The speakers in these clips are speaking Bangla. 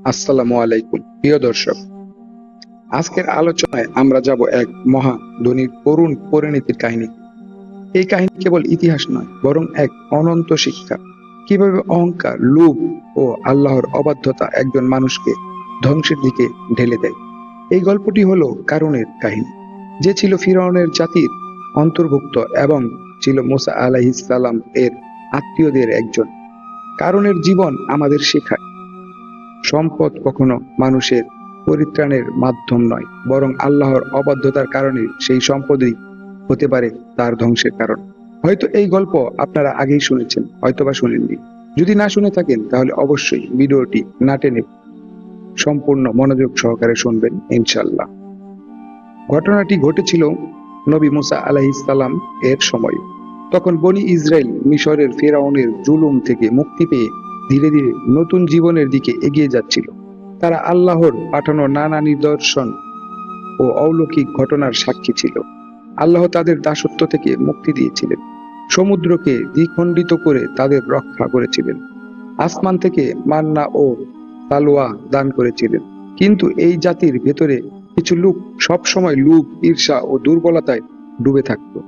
আসসালামু আলাইকুম, প্রিয় দর্শক। আজকের আলোচনায় আমরা যাব এক মহা ধনীর করুণ পরিণতির কাহিনী। এই কাহিনী কেবল ইতিহাস নয়, বরং এক অনন্ত শিক্ষা। কীভাবে অহংকার, লোভ ও আল্লাহর অবাধ্যতা একজন মানুষকে ধ্বংসের দিকে ঢেলে দেয়। এই গল্পটি হলো কারণের কাহিনী। যে ছিল ফিরাউনের জাতির অন্তর্ভুক্ত এবং ছিল মোসা আলাইহিসসালাম এর আত্মীয়দের একজন। কারণের জীবন আমাদের শেখায়। সম্পদ কখনো মানুষের পরিত্রাণের মাধ্যম নয়, বরং আল্লাহর অবাধ্যতার কারণে সেই সম্পদই হতে পারে তার ধ্বংসের কারণ। হয়তো এই গল্প আপনারা আগেই শুনেছেন, হয়তোবা শুনেননি। যদি না শুনে থাকেন, তাহলে অবশ্যই ভিডিওটি না টেনে সম্পূর্ণ মনোযোগ সহকারে শুনবেন ইনশাল্লাহ ঘটনাটি ঘটেছিল নবী মুসা আলাইহিসসালাম এর সময়। তখন বনি ইসরায়েল মিশরের ফেরাউনের জুলুম থেকে মুক্তি পেয়ে ধীরে ধীরে নতুন জীবনের দিকে এগিয়ে যাচ্ছিল। তারা আল্লাহর পাঠানো নানা নিদর্শন ও অলৌকিক ঘটনার সাক্ষী ছিল। আল্লাহ তাদের দাসত্ব থেকে মুক্তি দিয়েছিলেন। সমুদ্রকে দ্বিখণ্ডিত করে তাদের রক্ষা করেছিলেন। আসমান থেকে মান্না ও তালোয়া দান করেছিলেন। কিন্তু এই জাতির ভেতরে কিছু লোক সবসময় লোভ, ঈর্ষা ও দুর্বলতায় ডুবে থাকত।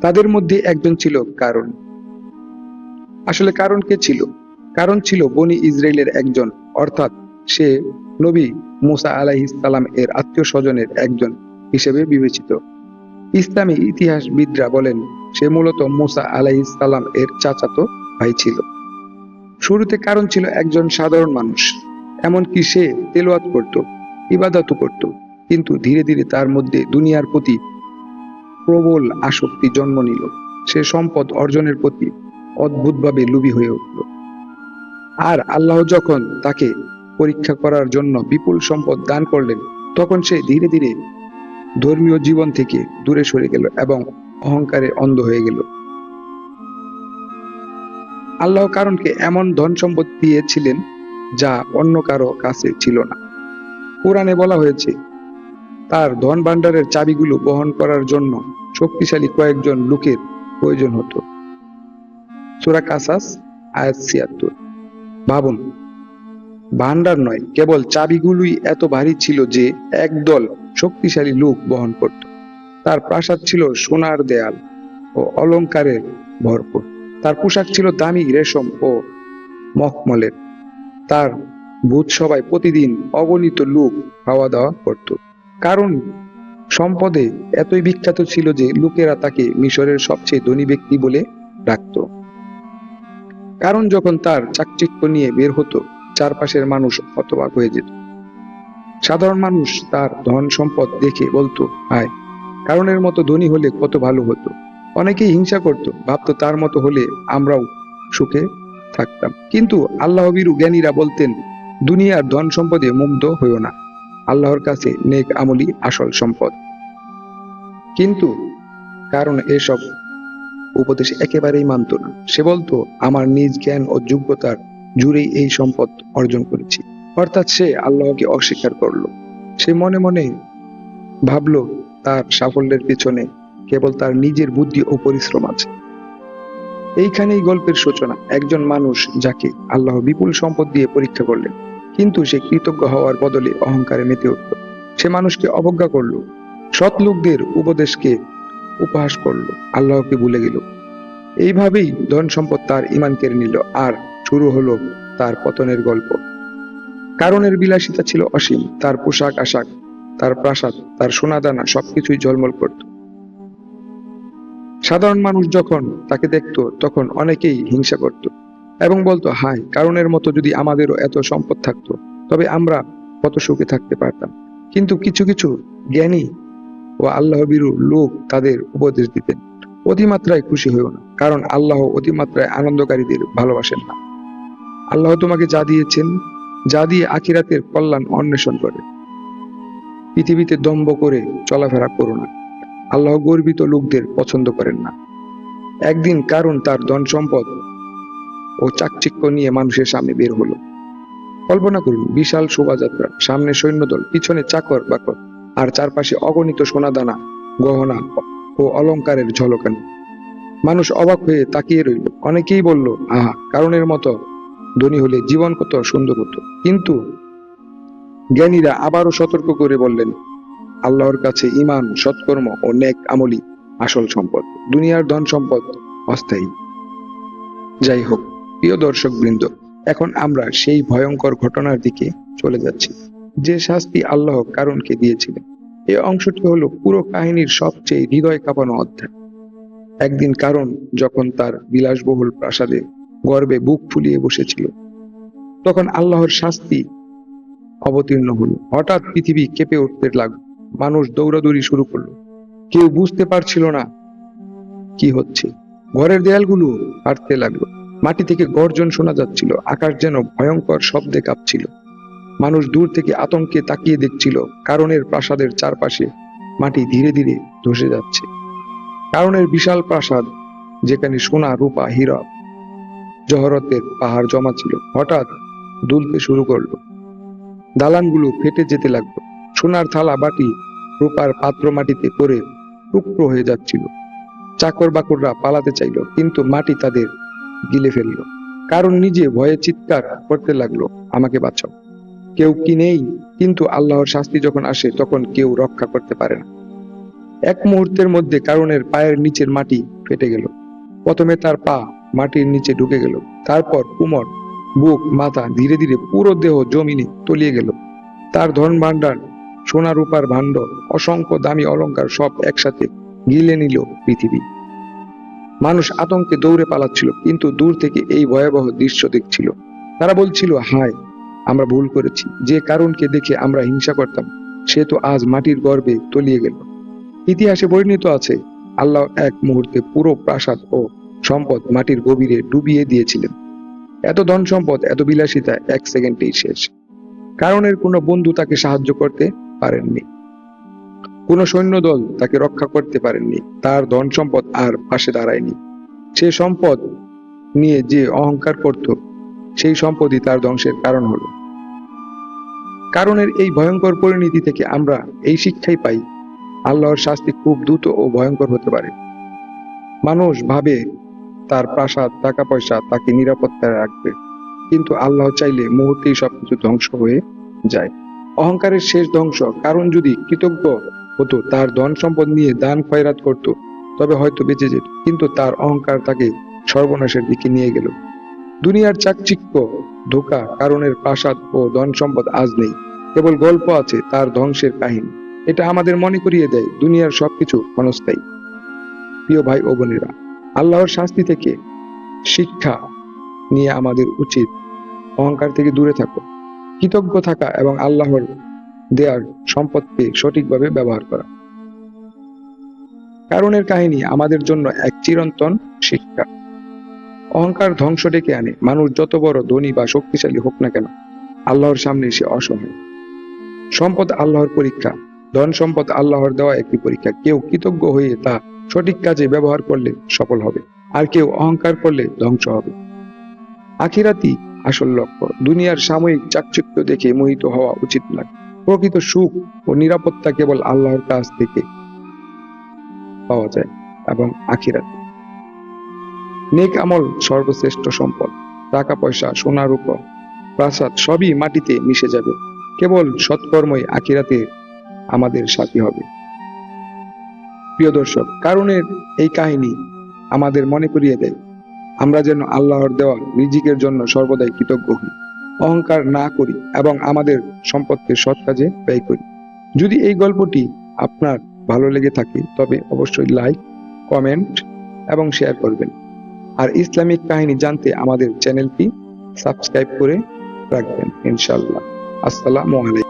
তাদের মধ্যে একজন ছিল কারণ। আসলে কারণ কে ছিল? কারণ ছিল বনি ইসরায়েলের একজন, অর্থাৎ সে নবী মুসা আলাইহিসসালাম এর আত্মীয় স্বজনের একজন হিসেবে বিবেচিত। ইসলামী ইতিহাসবিদরা বলেন, সে মূলত মুসা আলাইহিসসালাম এর চাচাতো ভাই ছিল। শুরুতে কারণ ছিল একজন সাধারণ মানুষ, এমনকি সে তেলাওয়াত করত ইবাদত করত, কিন্তু ধীরে ধীরে তার মধ্যে দুনিয়ার প্রতি প্রবল আসক্তি জন্ম নিল। সে সম্পদ অর্জনের প্রতি অদ্ভুতভাবে লুবি হয়ে উঠল। আর আল্লাহ যখন তাকে পরীক্ষা করার জন্য বিপুল সম্পদ দান করলেন, তখন সে ধীরে ধীরে ধর্মীয় জীবন থেকে দূরে সরে গেল এবং অহংকারে অন্ধ হয়ে গেল। আল্লাহ কারণকে এমন ধন সম্পদ দিয়েছিলেন যা অন্য কারও কাছে ছিল না। কোরআনে বলা হয়েছে, তার ধন ভাণ্ডারের চাবিগুলো বহন করার জন্য শক্তিশালী কয়েকজন লোকের প্রয়োজন হতো। সুরা কাসাস, আয়াত ছিয়াত্তর। ভাবুন ভান্ডার নয়, কেবল চাবিগুলোই এত ভারী ছিল যে একদল শক্তিশালী লোক বহন করত। তার প্রাসাদ ছিল সোনার দেয়াল ও অলংকারে ভরপুর। তার পোশাক ছিল দামি রেশম ও মখমলের। তার ভূত সবাই প্রতিদিন অগণিত লোক খাওয়া দাওয়া করত। কারণ সম্পদে এতই বিখ্যাত ছিল যে লোকেরা তাকে মিশরের সবচেয়ে ধনী ব্যক্তি বলে ডাকত। কারণ যখন তার চাকচিক্য নিয়ে বের হতো, চারপাশের মানুষ হতবাক হয়ে যেত। সাধারণ মানুষ তার ধন সম্পদ দেখে বলতো, হায়, কারণের মতো ধনী হলে কত ভালো হতো। অনেকেই হিংসা করত, ভাবতো তার মতো হলে আমরাও সুখে থাকতাম। কিন্তু আল্লাহবিরু জ্ঞানীরা বলতেন, দুনিয়ার ধন সম্পদে মুগ্ধ হইও না। আল্লাহর কাছে নেক আমলি আসল সম্পদ। কিন্তু কারণ এসব উপদেশ একেবারেই মানত না। সে বলতো, আমার নিজ জ্ঞান ও যোগ্যতার জুড়েই এই সম্পদ অর্জন করেছি। অর্থাৎ সে আল্লাহকে অস্বীকার করল। সে মনে মনে ভাবলো, তার সাফল্যের পিছনে কেবল তার নিজের বুদ্ধি ও পরিশ্রম আছে। এইখানেই গল্পের সূচনা। একজন মানুষ যাকে আল্লাহ বিপুল সম্পদ দিয়ে পরীক্ষা করলেন, কিন্তু সে কৃতজ্ঞ হওয়ার বদলে অহংকারে মেতে উঠল। সে মানুষকে অবজ্ঞা করল। সৎ লোকদের উপদেশকে উপহাস করল। আল্লাহকে ভুলে গেল এইভাবেই ধন সম্পদ তার ইমান কেড়ে নিল আর শুরু হলো তার পতনের গল্প। কারণের বিলাসিতা ছিল অসীম, তার পোশাক আশাক, তার প্রাসাদ, তার সোনাদানা সবকিছুই ঝলমল করত। সাধারণ মানুষ যখন তাকে দেখত, তখন অনেকেই হিংসা করত এবং বলতো, হায়, কারণের মতো যদি আমাদেরও এত সম্পদ থাকতো, তবে আমরা কত সুখে থাকতে পারতাম। কিন্তু কিছু কিছু জ্ঞানী ও আল্লাহ বিরু লোক তাদের উপদেশ দিতেন। অতিমাত্রায় খুশি হইও না, কারণ আল্লাহ অতিমাত্রায় আনন্দকারীদের ভালোবাসেন না। আল্লাহ তোমাকে যা দিয়েছেন, যা দিয়ে আখিরাতের কল্যাণ অন্বেষণ করে। পৃথিবীতে দম্ভ করে চলাফেরা করো না। আল্লাহ গর্বিত লোকদের পছন্দ করেন না। একদিন কারণ তার ধন সম্পদ ও চাকচিক্য নিয়ে মানুষের সামনে বের হলো। কল্পনা করুন, বিশাল শোভাযাত্রা সামনে সৈন্যদল, পিছনে চাকর বাকর আর চারপাশে অগণিত সোনাদানা, গহনা ও অলংকারের ঝলকানি। মানুষ অবাক হয়ে তাকিয়ে রইল। অনেকেই বলল, আহা, কারণের মতো। ধনী হলে জীবন কত সুন্দর হতো। কিন্তু জ্ঞানীরা আবারও সতর্ক করে বললেন, আল্লাহর কাছে ইমান সৎকর্ম ও নেক আমলি আসল সম্পদ। দুনিয়ার ধন সম্পদ অস্থায়ী। যাই হোক, প্রিয় দর্শক বৃন্দ এখন আমরা সেই ভয়ঙ্কর ঘটনার দিকে চলে যাচ্ছি। যে শাস্তি আল্লাহ কারণকে দিয়েছিলেন এই অংশটি হলো পুরো কাহিনীর সবচেয়ে হৃদয় কাঁপানো অধ্যায়। একদিন কারণ যখন তার বিলাসবহুল প্রাসাদে গর্বে বুক ফুলিয়ে বসেছিল, তখন আল্লাহর শাস্তি অবতীর্ণ হলো। হঠাৎ পৃথিবী কেঁপে উঠতে লাগল, মানুষ দৌড়াদৌড়ি শুরু করল। কেউ বুঝতে পারছিল না কি হচ্ছে। ঘরের দেয়ালগুলো হাঁটতে লাগল, মাটি থেকে গর্জন শোনা যাচ্ছিল, আকাশ যেন ভয়ঙ্কর শব্দে কাঁপছিল। মানুষ দূর থেকে আতঙ্কে তাকিয়ে দেখছিল কারণের প্রাসাদের চারপাশে মাটি ধীরে ধীরে ধসে যাচ্ছে। কারণের বিশাল প্রাসাদ, যেখানে সোনা, রূপা, হীরা, জহরতের পাহাড় জমা ছিল, হঠাৎ দুলতে শুরু করল। দালানগুলো ফেটে যেতে লাগল। সোনার থালা বাটি রূপার পাত্র মাটিতে পড়ে টুকরো হয়ে যাচ্ছিল। চাকর বাকররা পালাতে চাইল, কিন্তু মাটি তাদের গিলে ফেলল। কারণ নিজে ভয়ে চিৎকার করতে লাগল, আমাকে বাঁচাও। কেউ কি নেই, কিন্তু আল্লাহর শাস্তি যখন আসে, তখন কেউ রক্ষা করতে পারে না। এক মুহূর্তের মধ্যে কারণের পায়ের নিচের মাটি ফেটে গেল। প্রথমে তার পা মাটির নিচে ঢুকে গেল। তারপর কুমর, বুক, মাথা ধীরে ধীরে পুরো দেহ জমিনে তলিয়ে গেল। তার ধন ভাণ্ডার সোনা রূপার ভাণ্ড অসংখ্য দামি অলংকার সব একসাথে গিলে নিল পৃথিবী। মানুষ আতঙ্কে দৌড়ে পালাচ্ছিল, কিন্তু দূর থেকে এই ভয়াবহ দৃশ্য দেখছিল। তারা বলছিল, হায় আমরা ভুল করেছি। যে কারণকে দেখে আমরা হিংসা করতাম, সে তো আজ মাটির গর্ভে তলিয়ে গেল। ইতিহাসে বর্ণিত আছে, আল্লাহ এক মুহূর্তে পুরো প্রাসাদ ও সম্পদ মাটির গভীরে ডুবিয়ে দিয়েছিলেন। এত ধন সম্পদ, এত বিলাসিতা এক সেকেন্ডেই শেষ। কারণের কোনো বন্ধু তাকে সাহায্য করতে পারেননি। কোনো সৈন্যদল তাকে রক্ষা করতে পারেননি। তার ধন সম্পদ আর পাশে দাঁড়ায়নি। সে সম্পদ নিয়ে যে অহংকার করত সেই সম্পদই তার ধ্বংসের কারণ হলো। কারণের এই ভয়ঙ্কর পরিণতি থেকে আমরা এই শিক্ষাই পাই, আল্লাহর শাস্তি খুব দ্রুত ও ভয়ঙ্কর হতে পারে। মানুষ ভাবে তার প্রাসাদ, টাকা পয়সা তাকে নিরাপত্তায় রাখবে, কিন্তু আল্লাহ চাইলে মুহূর্তেই সবকিছু ধ্বংস হয়ে যায়। অহংকারের শেষ ধ্বংস, কারণ যদি কৃতজ্ঞ হতো, তার ধন সম্পদ নিয়ে দান খয়রাত করত, তবে হয়তো বেঁচে যেত, কিন্তু তার অহংকার তাকে সর্বনাশের দিকে নিয়ে গেল। দুনিয়ার চাকচিক্য, ধোকা, কারণের প্রাসাদ ও ধন সম্পদ আজ নেই। কেবল গল্প আছে তার ধ্বংসের কাহিনী। এটা আমাদের মনে করিয়ে দেয় দুনিয়ার সবকিছু ক্ষণস্থায়ী। প্রিয় ভাই ও বোনেরা, আল্লাহর শাস্তি থেকে শিক্ষা নিয়ে আমাদের উচিত অহংকার থেকে দূরে থাকো। কৃতজ্ঞ থাকা এবং আল্লাহর দেয়ার সম্পদকে সঠিকভাবে ব্যবহার করা। কারণের কাহিনী আমাদের জন্য এক চিরন্তন শিক্ষা। অহংকার ধ্বংস ডেকে আনে। মানুষ যত বড় ধনী বা শক্তিশালী হোক না কেন, আল্লাহর সামনে সে অসহায়। সম্পদ আল্লাহর পরীক্ষা, ধন সম্পদ আল্লাহর দেওয়া একটি পরীক্ষা। কেউ কৃতজ্ঞ হয়ে তা সঠিক কাজে ব্যবহার করলে সফল হবে, আর কেউ অহংকার করলে ধ্বংস হবে। আখিরাতি আসল লক্ষ্য। দুনিয়ার সাময়িক চাকচিক্য দেখে মোহিত হওয়া উচিত নয়। প্রকৃত সুখ ও নিরাপত্তা কেবল আল্লাহর কাছ থেকে পাওয়া যায় এবং আখিরাতে। নেক আমল সর্বশ্রেষ্ঠ সম্পদ। টাকা পয়সা সোনা, রূপ, প্রাসাদ সবই মাটিতে মিশে যাবে। কেবল সৎকর্মই আখিরাতে আমাদের সাথী হবে। প্রিয় দর্শক, কারণের এই কাহিনী আমাদের মনে করিয়ে দেয়, আমরা যেন আল্লাহর দেওয়া রিজিকের জন্য সর্বদাই কৃতজ্ঞ হই। অহংকার না করি এবং আমাদের সম্পদকে সৎ কাজে ব্যয় করি। যদি এই গল্পটি আপনার ভালো লেগে থাকে, তবে অবশ্যই লাইক কমেন্ট এবং শেয়ার করবেন। আর ইসলামিক কাহিনী জানতে আমাদের চ্যানেলটি সাবস্ক্রাইব করে রাখবেন ইনশাল্লাহ। আসসালামু আলাইকুম।